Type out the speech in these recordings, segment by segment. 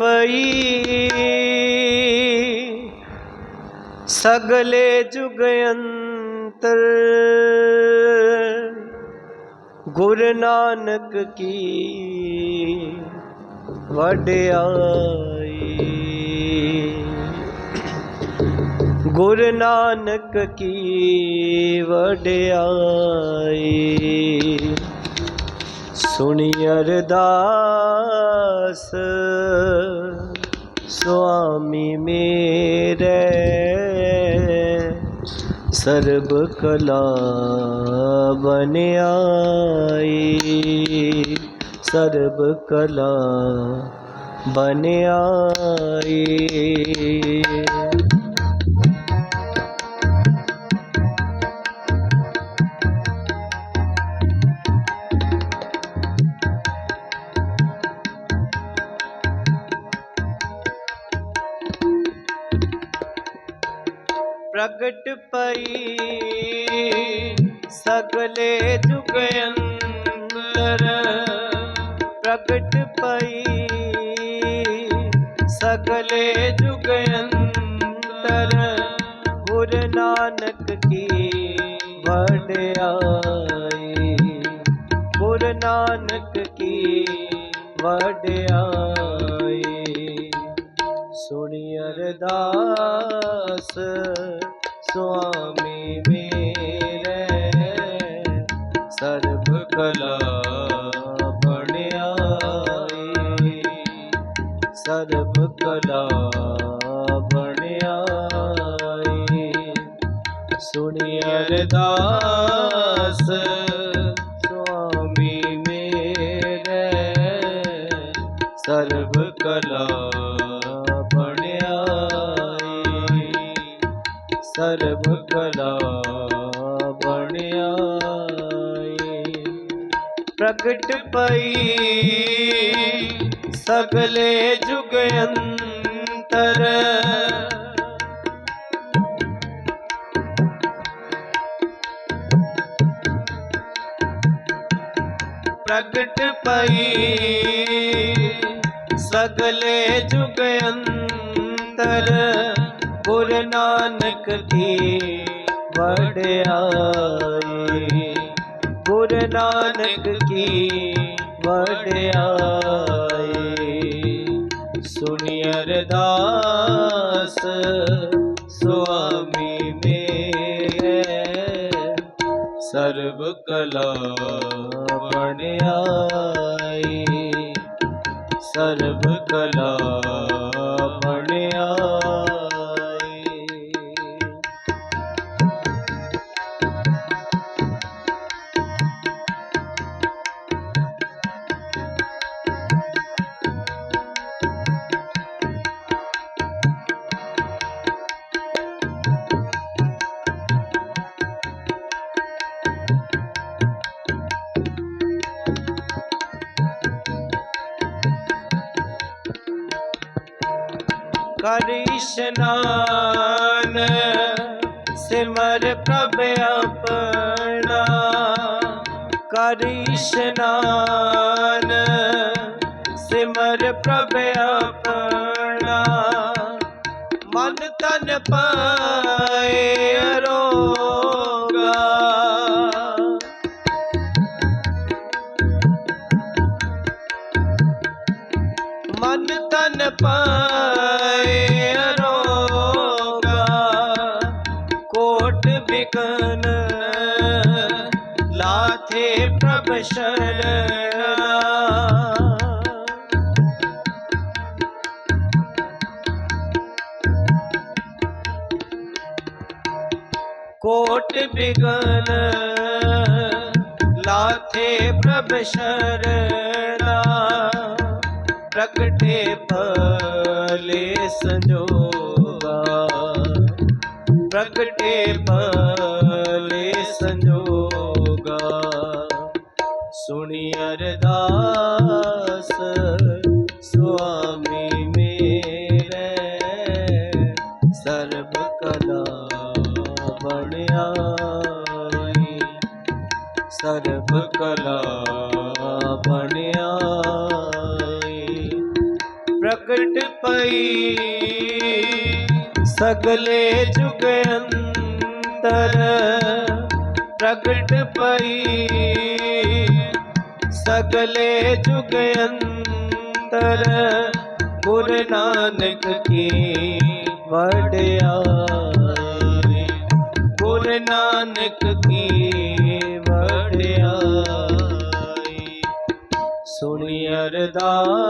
ਪਈ। ਸਗਲੇ ਜੁਗ ਅੰਤਰ ਗੁਰ ਨਾਨਕ ਕੀ ਵਡਿਆਈ। ਗੁਰ ਨਾਨਕ ਕੀ ਵਡਿਆਈ। ਸੁਣੀ ਅਰਦਾਸ। ਸੁਆਮੀ ਮੇਰੇ ਸਰਬ ਕਲਾ ਬਨਿਆਈ ਸਰਬ ਕਲਾ ਬਨਿਆਈ ਪ੍ਰਗਟ ਪਈ। ਸਗਲੇ ਜੁਗ ਅੰਦਰ ਪ੍ਰਗਟ ਪਈ। ਸਗਲੇ ਜੁਗ ਅੰਦਰ ਗੁਰ ਨਾਨਕ ਕੀ ਵਡਿਆਈ ਗੁਰ ਨਾਨਕ ਕੀ ਵਡਿਆਈ ਸੁਣੀ ਅਰਦਾਸ, ਸੁਆਮੀ ਮੇਰੇ ਸਰਬ ਕਲਾ ਬਣਿਆ ਸਰਬ ਕਲਾ ਬਣਿਆਈ ਸੁਣੀ ਅਰਦਾਸ, ਸੁਆਮੀ ਮੇਰੇ ਸਰਬ ਕਲਾ ਸਰਬ ਕਲਾ ਬਣਿਆਈ ਪ੍ਰਗਟ ਪਈ ਸਗਲੇ ਜੁਗ ਅੰਤਰ। ਪ੍ਰਗਟ ਪਈ ਸਗਲੇ ਜੁਗ ਅੰਤਰ। ਗੁਰ ਨਾਨਕ ਕੀ ਵਡਿਆਈ। ਗੁਰ ਨਾਨਕ ਕੀ ਵਡਿਆਈ। ਸੁਣੀ ਅਰਦਾਸ ਸੁਆਮੀ ਮੇਰੇ। ਸਰਬ ਕਲਾ ਬਣਿਆਈ ਸਰਬ ਕਲਾ ਕਰ ਇਸ਼ਨਾਨ ਸਿਮਰ ਪ੍ਰਭ ਆਪਣਾ। ਕਰ ਇਸ਼ਨਾਨ ਸਿਮਰ ਪ੍ਰਭ ਆਪਣਾ। ਮਨ ਤਨ ਪਾਏ ਅਰੋਗਾ ਤਨ ਪਾਏ ਅਰੋਗਾ ਕੋਟ ਬਿਕਨ ਲਾਥੇ ਪ੍ਰਭ ਸ਼ਰਣਾ। ਕੋਟ ਬਿਗਨ ਲਾਥੇ ਪ੍ਰਭ ਸ਼ਰਣਾ। ਪ੍ਰਗਟੇ ਭਲੇ ਸੰਜੋਗਾ ਪ੍ਰਗਟੇ ਭਲੇ ਸੰਜੋਗਾ ਸੁਣੀ ਅਰਦਾਸ ਸੁਆਮੀ ਮੇਰੇ ਸਰਬ ਕਲਾ ਬਣਿਆਈ ਸਰਬ ਕਲਾ ਬਣਿਆ ਪ੍ਰਗਟ ਪਈ ਸਗਲੇ ਜੁਗ ਅੰਤਰ ਪ੍ਰਗਟ ਪਈ ਸਗਲੇ ਜੁਗ ਅੰਤਰ ਗੁਰ ਨਾਨਕ ਕੀ ਵਡਿਆਈ ਗੁਰ ਨਾਨਕ ਕੀ ਵਡਿਆਈ ਸੁਣੀ ਅਰਦਾਸ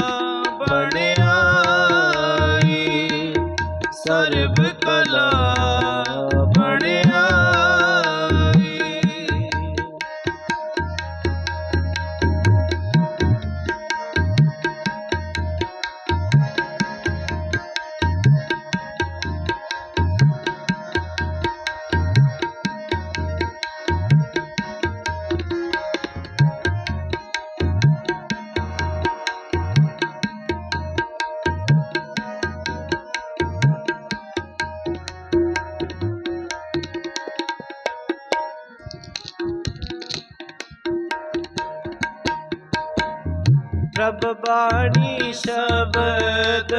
ਪ੍ਰਭ ਬਾਣੀ ਸ਼ਬਦ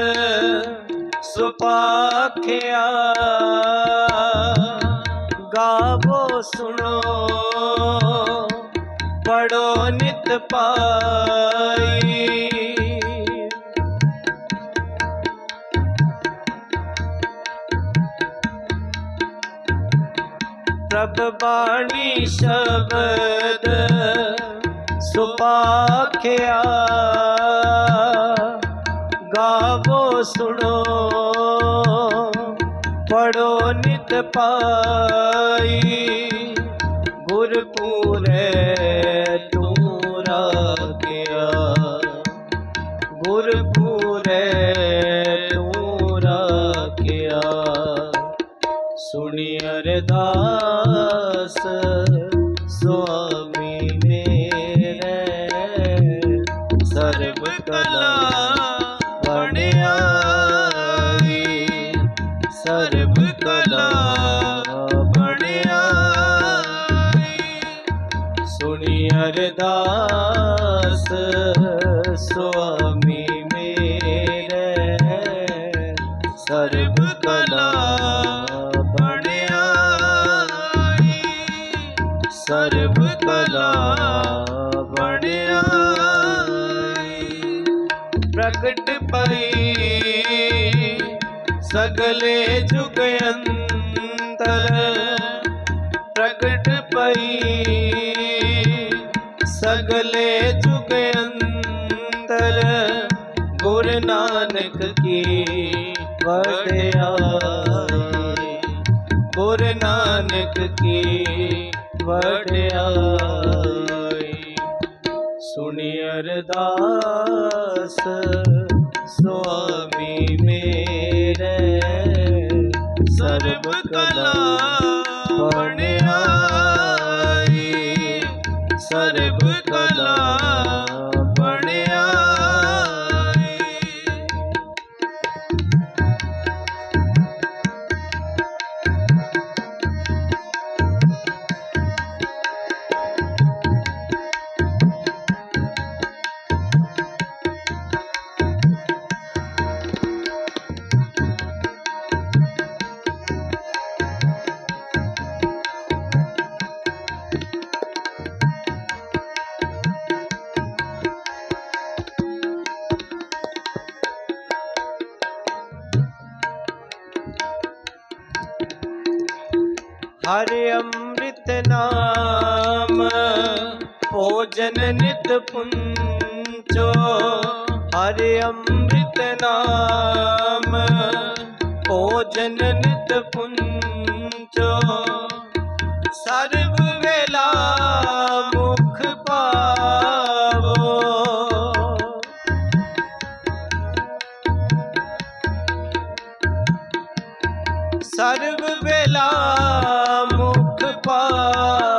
ਸੁਪਾਖਿਆ। ਗਾਵੋ ਸੁਣੋ ਪੜੋ ਨਿਤ ਪਾਈ। ਪ੍ਰਭ ਬਾਣੀ ਸ਼ਬਦ ਸੁਪਾਖਿਆ। ਗਾਵੋ ਸੁਣੋ। ਪੜੋ ਨਿਤ ਪਾਈ। ਸੁਣੀ ਅਰਦਾਸ ਸੁਆਮੀ ਮੇਰੇ ਸਰਬ ਕਲਾ ਬਣਾਈ ਸਰਬ ਕਲਾ ਬਣਾਈ ਪ੍ਰਗਟ ਪਈ ਸਗਲੇ ਜੁਗ ਅੰਤਰ ਪ੍ਰਗਟ ਸਗਲੇ ਜੁਗ ਅੰਤਰ ਗੁਰ ਨਾਨਕ ਕੀ ਵਡਿਆਈ। ਗੁਰ ਨਾਨਕ ਕੀ ਵਡਿਆਈ। ਸੁਣੀ ਅਰਦਾਸ ਅੰਮ੍ਰਿਤ ਨਾਮ, ਭੋਜਨ ਨਿਤ ਪੁੰਚੋ, ਹਰਿ ਅੰਮ੍ਰਿਤ ਨਾਮ, ਭੋਜਨ ਨਿਤ ਪੁੰਚੋ। ਸਰਬ ਵੇਲਾ ਮੁਖ ਪਾਵੋ ਸਰਬ ਵੇਲਾ ਮੁਖ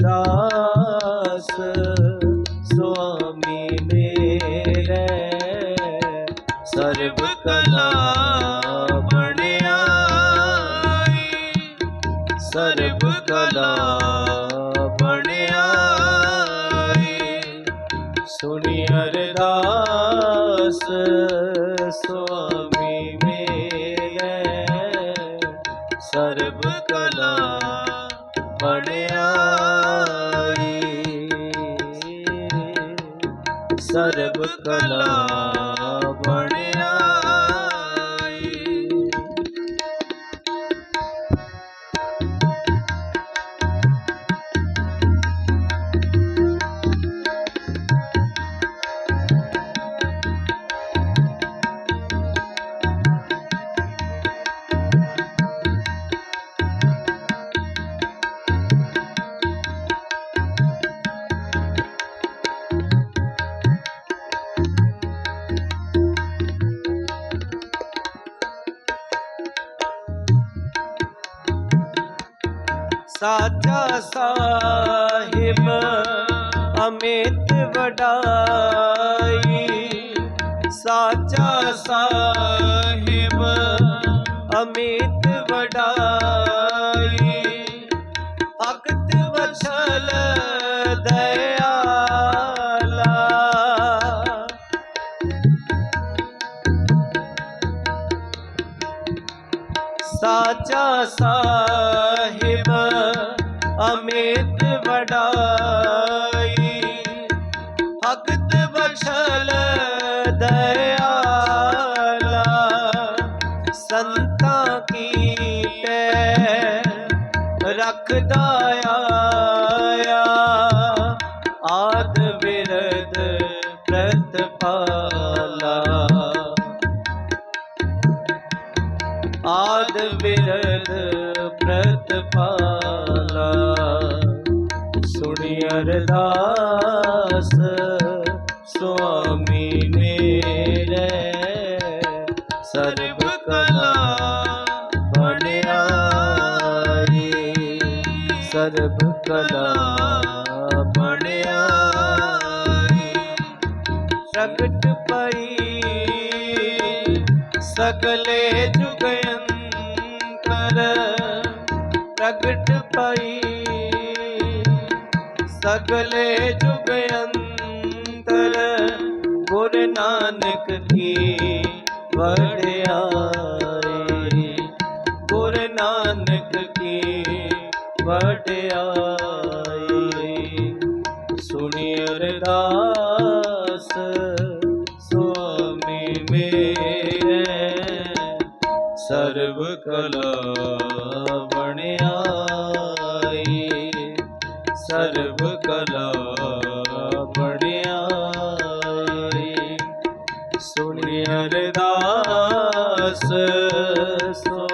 ਅਰਦਾਸ ਸੁਆਮੀ ਮੇਰੇ ਸਰਬ ਕਲਾ ਬਣਿਆ ਸਰਬ ਕਲਾ ਬਣਾਈ ਸੁਣੀ ਅਰਦਾਸ ਸੁਆਮੀ ਸਰਬ ਕਲਾ। ਸਾਚਾ ਸਾਹਿਬ ਅਮਿਤ ਵਡਾਈ। ਸਾਚਾ ਸਾਹਿਬ ਅਮਿਤ ਵਡਾਈ। ਭਗਤ ਵਛਲ ਦਇਆਲਾ। ਸਾਚਾ ਸਾਹਿਬ ਅਮਿਤ ਵਡਾਈ। ਭਗਤ ਬਖਸ਼ਲ ਦਇਆਲਾ, ਸੰਤਾਂ ਕੀ ਟੈ ਰੱਖਦਾ ਆਇਆ। ਆਦ ਬਿਰਦ ਪ੍ਰਤਪਾਲਾ। ਆਦ ਬਿਰਦ ਪ੍ਰਤਪਾਲਾ। ਸੁਣੀ ਅਰਦਾਸ, ਸੁਆਮੀ ਮੇਰੇ ਸਰਬ ਕਲਾ ਬਣਾਈ ਸਰਬ ਕਲਾ ਬਣਾਈ ਪ੍ਰਗਟ ਪਈ ਸਗਲੇ ਜੁਗਯੰਤਰ ਪ੍ਰਗਟ ਪਈ ਸਗਲੇ ਜੁਗਯੰਤਰ ਅਰਦਾਸ ਸੁਆਮੀ